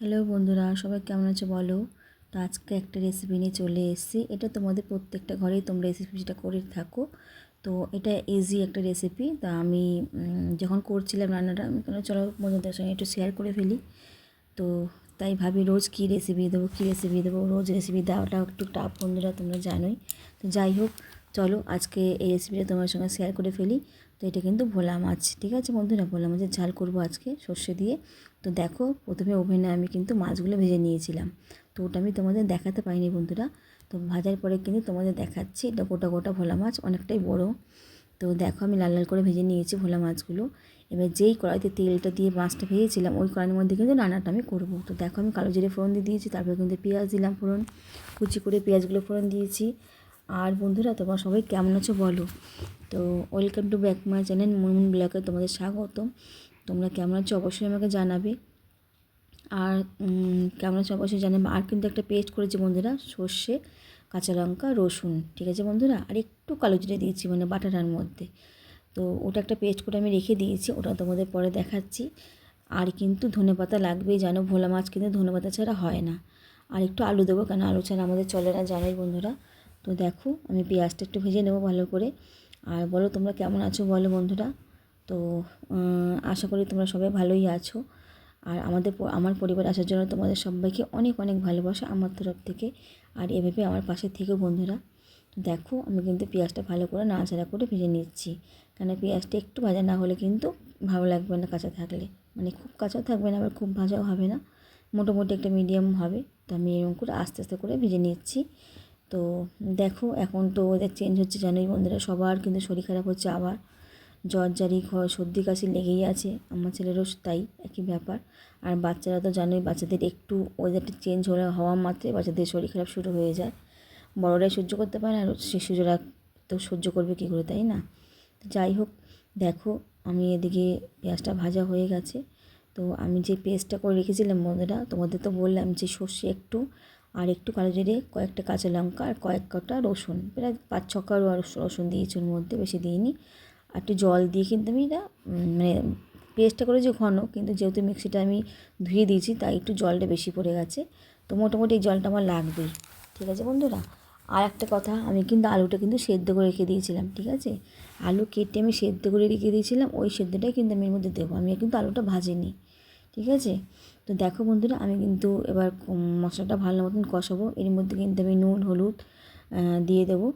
Hello বন্ধুরা, সবাই কেমন আছে বলো? তো আজকে একটা রেসিপি নিয়ে চলে এসেছি। এটা তোমাদের প্রত্যেকটা ঘরেই তোমরা রেসিপিটা করে থাকো। তো এটা ইজি একটা রেসিপি তা আমি যখন করছিলাম রান্নাটা, আমি চলো বন্ধুদের সঙ্গে একটু শেয়ার করে ফেলি। তো তাই ভাবি রোজ কী রেসিপি দেবো, কী রেসিপি দেবো? রোজ রেসিপি দেওয়াটা একটু টাফ বন্ধুরা, তোমরা জানোই। তো যাই হোক, চলো আজকে এই রেসিপিটা তোমার সঙ্গে শেয়ার করে ফেলি। তো এটা কিন্তু ভোলা মাছ, ঠিক আছে বন্ধুরা? ভোলা মাছের ঝাল করব আজকে সর্ষে দিয়ে। তো দেখো, প্রথমে ওভেনে আমি কিন্তু মাছগুলো ভেজে নিয়েছিলাম। তো ওটা আমি তোমাদের দেখাতে পাইনি বন্ধুরা। তো ভাজার পরে কিন্তু তোমাদের দেখাচ্ছি, এটা গোটা গোটা ভোলা মাছ, অনেকটাই বড়। তো দেখো, আমি লাল লাল করে ভেজে নিয়েছি ভোলা মাছগুলো। এবার যেই কড়াইতে তেলটা দিয়ে মাছটা ভেজেছিলাম, ওই কড়াইয়ের মধ্যে কিন্তু রান্নাটা আমি করব। তো দেখো, আমি কালো জিরে ফোড়ন দিয়ে দিয়েছি, তারপরে কিন্তু পেঁয়াজ দিলাম ফোড়ন। কুচি করে পেঁয়াজগুলো ফোড়ন দিয়েছি। আর বন্ধুরা, তোমরা সবাই কেমন আছো বলো? তো welcome to back my channel Munmun ব্লগে তোমাদের স্বাগত তোমরা কেমন আছো? অবশ্যই আমাকে জানাবে। আর কেমন আছো? অবশ্যই জানাবে। আর কিন্তু একটা পেস্ট করেছি বন্ধুরা, সর্ষে, কাঁচা লঙ্কা, রসুন। ঠিক আছে বন্ধুরা? আর একটু কালো জিরে দিয়েছি মানে বাটাটার মধ্যে। তো ওটা একটা পেস্ট করে আমি রেখে দিয়েছি, ওটা তোমাদের পরে দেখাচ্ছি। আর কিন্তু ধনে পাতা লাগবেই, জানো? ভোলা মাছ কিন্তু ধনে পাতা ছাড়া হয় না। আর একটু আলু দেবো, কেন আলু ছাড়া আমাদের চলে না, জানোই বন্ধুরা। তো দেখো, আমি পেঁয়াজটা একটু ভেজে নেব ভালো করে। আর বলো তোমরা কেমন আছো বলো বন্ধুরা? তো আশা করি তোমরা সবাই ভালোই আছো। আর আমাদের আমার পরিবার আসার জন্য তোমাদের সবাইকে অনেক অনেক ভালোবাসা আমার তরফ থেকে। আর এভাবে আমার পাশে থেকে বন্ধুরা। দেখো, আমি কিন্তু পেঁয়াজটা ভালো করে নাড়াচাড়া করে ভেজে নিচ্ছি। কেন পেঁয়াজটা একটু ভাজা না হলে কিন্তু ভালো লাগবে না কাঁচা থাকলে। মানে খুব কাঁচাও থাকবে না, আবার খুব ভাজাও হবে না। মোটামুটি একটা মিডিয়াম হবে। তো আমি এরকম করে আস্তে আস্তে করে ভেজে নিচ্ছি। তো দেখো, এখন তো ওদের চেঞ্জ হচ্ছে জানোই বন্ধুরা, সবার কিন্তু শরীর খারাপ হচ্ছে আবার। জ্বর জারি সর্দি, কাশি লেগেই আছে, আমার ছেলেরও তাই একই ব্যাপার। আর বাচ্চারা তো জানোই, বাচ্চাদের একটু ওয়েদারটা চেঞ্জ হলে, হওয়া মাত্রে বাচ্চাদের শরীর খারাপ শুরু হয়ে যায়। বড়রাই সহ্য করতে পারে আর শিশুরা তো সহ্য করবে কী করে, তাই না? যাই হোক, দেখো, আমি এদিকে পেঁয়াজটা ভাজা হয়ে গেছে। তো আমি যে পেস্টটা করে রেখেছিলাম বন্ধুরা, তোমাদের তো বললাম যে সর্ষে একটু আর একটু কালো জিরে কয়েকটা কাঁচা লঙ্কা আর কয়েক কটা রসুন। প্রায় পাঁচ ছক্কা রসুন দিয়েছি ওর মধ্যে, বেশি দিইনি। আর একটু জল দিয়ে কিন্তু আমি এটা মানে পেস্টটা করেছি ঘন, কিন্তু যেহেতু মিক্সিটা আমি ধুয়ে দিয়েছি, তাই একটু জলটা বেশি পড়ে গেছে। তো মোটামুটি এই জলটা আমার লাগবেই। ঠিক আছে বন্ধুরা? আর একটা কথা, আমি কিন্তু আলুটা কিন্তু সেদ্ধ করে রেখে দিয়েছিলাম, ঠিক আছে? আলু কেটে আমি সেদ্ধ করে রেখে দিয়েছিলাম, ওই সেদ্ধটাই কিন্তু আমি এর মধ্যে দেবো। আমি কিন্তু আলুটা ভাজিনি। ঠিক আছে? তো দেখো বন্ধুরা, আমি কিন্তু এবার মশলাটা ভালো মতন কষাবো। এর মধ্যে কিন্তু আমি নুন, হলুদ দিয়ে দেবো।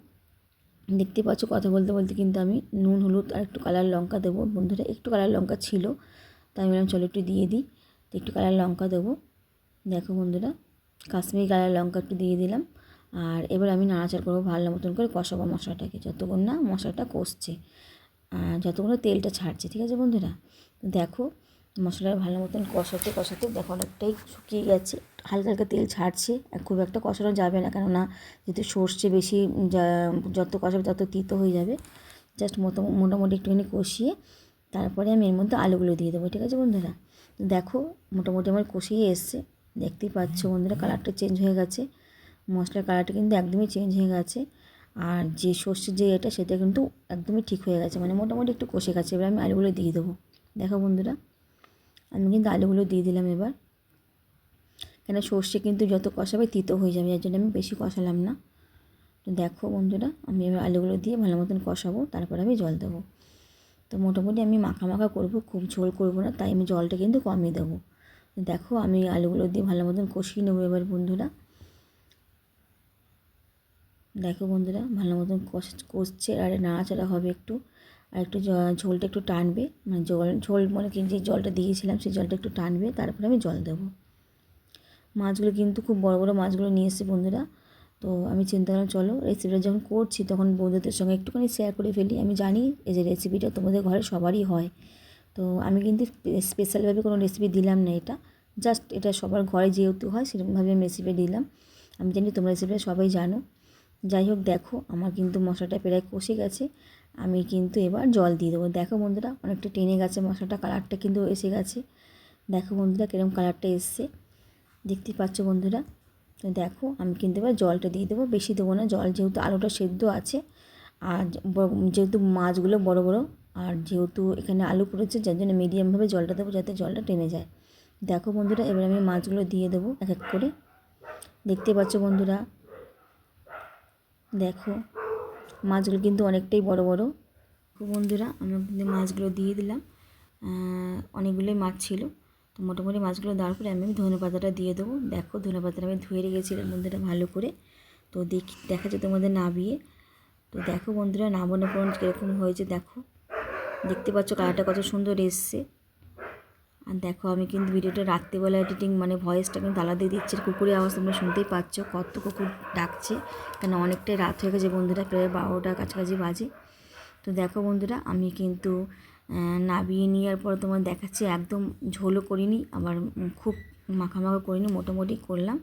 দেখতে পাচ্ছ কথা বলতে বলতে কিন্তু আমি নুন, হলুদ আর একটু কালার লঙ্কা দেবো। বন্ধুরা, একটু কালার লঙ্কা ছিল, তাই আমি বললাম চলো একটু দিয়ে দিই। তো একটু কালার লঙ্কা দেবো। দেখো বন্ধুরা, কাশ্মীরি কালার লঙ্কা একটু দিয়ে দিলাম। আর এবার আমি নাড়াচাড়া করব ভালো মতন করে কষাবো মশলাটাকে। যতক্ষণ না মশলাটা কষছে যতক্ষণ তেলটা ছাড়ছে, ঠিক আছে বন্ধুরা? দেখো মশলা ভালো মতন কষাতে কষাতে দেখো অনেকটাই শুকিয়ে গেছে। হালকা হালকা তেল ছাড়ছে খুব একটা কষানো যাবে না, কেননা যেহেতু সর্ষে বেশি যত কষাবে তত তিতো হয়ে যাবে। জাস্ট মতো, মোটামুটি একটুখানি কষিয়ে তারপরে আমি এর মধ্যে আলুগুলো দিয়ে দেবো, ঠিক আছে বন্ধুরা? দেখো মোটামুটি আমার কষিয়ে এসছে, দেখতেই পাচ্ছ বন্ধুরা কালারটা চেঞ্জ হয়ে গেছে। মশলার কালারটা কিন্তু একদমই চেঞ্জ হয়ে গেছে, আর যে সর্ষের যে এটা সেটা কিন্তু একদমই ঠিক হয়ে গেছে মানে মোটামুটি একটু কষে গেছে। এবার আমি আলুগুলো দিয়ে দেবো। দেখো বন্ধুরা। আমি কিন্তু আলুগুলো দিয়ে দিলাম এবার। কেন সর্ষে কিন্তু যত কষাবে তিতো হয়ে যাবে, যার জন্য আমি বেশি কষালাম না। তো দেখো বন্ধুরা, আমি এবার আলুগুলো দিয়ে ভালো মতন কষাবো, তারপর আমি জল দেবো। তো মোটামুটি আমি মাখা মাখা করব, খুব ঝোল করব না, তাই আমি জলটা কিন্তু কমই দেবো। দেখো আমি আলুগুলো দিয়ে ভালো মতন কষিয়ে নেব এবার বন্ধুরা। দেখো বন্ধুরা, ভালো মতন কষ- কষছে, আর নাড়াচাড়া হবে একটু। আর একটু ঝোলটা একটু টানবে মানে জল, ঝোল মানে যে জলটা দিয়েছিলাম সেই জলটা একটু টানবে, তারপরে আমি জল দেবো। মাছগুলো কিন্তু খুব বড় বড় মাছগুলো নিয়ে এসেছি বন্ধুরা, তো আমি চিন্তা করলাম চলো রেসিপিটা যখন করছি তখন বন্ধুদের সঙ্গে একটুখানি শেয়ার করে ফেলি। আমি জানি এই যে রেসিপিটা তোমাদের ঘরে সবারই হয়, তো আমি কিন্তু স্পেশালভাবে কোনো রেসিপি দিলাম না এটা জাস্ট এটা সবার ঘরে যেহেতু হয় সেরকমভাবে আমি রেসিপি দিলাম। আমি জানি তোমরা রেসিপিটা সবাই জানো। যাই হোক দেখো, আমার কিন্তু মশলাটা প্রায় কষে গেছে। আমি কিন্তু এবার জল দিয়ে দেবো। দেখো বন্ধুরা, অনেকটা টেনে গেছে মশলাটা, কালারটা কিন্তু এসে গেছে। দেখো বন্ধুরা কীরকম কালারটা এসছে। দেখতেই পাচ্ছ বন্ধুরা? তো দেখো, আমি কিন্তু এবার জলটা দিয়ে দেবো। বেশি দেবো না, জল যেহেতু আলুটা সেদ্ধ আছে, আর যেহেতু মাছগুলো বড় বড়, আর যেহেতু এখানে আলু পড়েছে, যার জন্য মিডিয়ামভাবে জলটা দেবো, যাতে জলটা টেনে যায়। দেখো বন্ধুরা, এবার আমি মাছগুলো দিয়ে দেবো এক এক করে। দেখতে পাচ্ছ বন্ধুরা? দেখো মাছগুলো কিন্তু অনেকটাই বড় বড়। বন্ধুরা, আমরা কিন্তু মাছগুলো দিয়ে দিলাম। অনেকগুলোই মাছ ছিল। তো মোটামুটি মাছগুলো দেওয়ার পরে আমি ধনে পাতাটা দিয়ে দেবো। দেখো ধনে পাতাটা আমি ধুয়ে রেখেছিলাম বন্ধুরা ভালো করে। তো দেখি দেখা যায় তোমাদের নাবিয়ে। তো দেখো বন্ধুরা নামানোর পর কীরকম হয়েছে, দেখো। দেখতে পাচ্ছ কালারটা কত সুন্দর এসছে। আর দেখো, আমি কিন্তু ভিডিওটা রাত্রিবেলা এডিটিং মানে ভয়েসটা কিন্তু আলাদা দিচ্ছি। কুকুরের আওয়াজ তোমরা শুনতেই পাচ্ছ, কত কুকুর ডাকছে। কেন, অনেকটাই রাত হয়ে গেছে বন্ধুরা, প্রায় বারোটা কাছাকাছি বাজে। তো দেখো বন্ধুরা, আমি কিন্তু নাবিয়ে নেওয়ার পর তোমার দেখাচ্ছি, একদম ঝোলও করিনি, আবার খুব মাখা মাখা করিনি, মোটামুটি করলাম।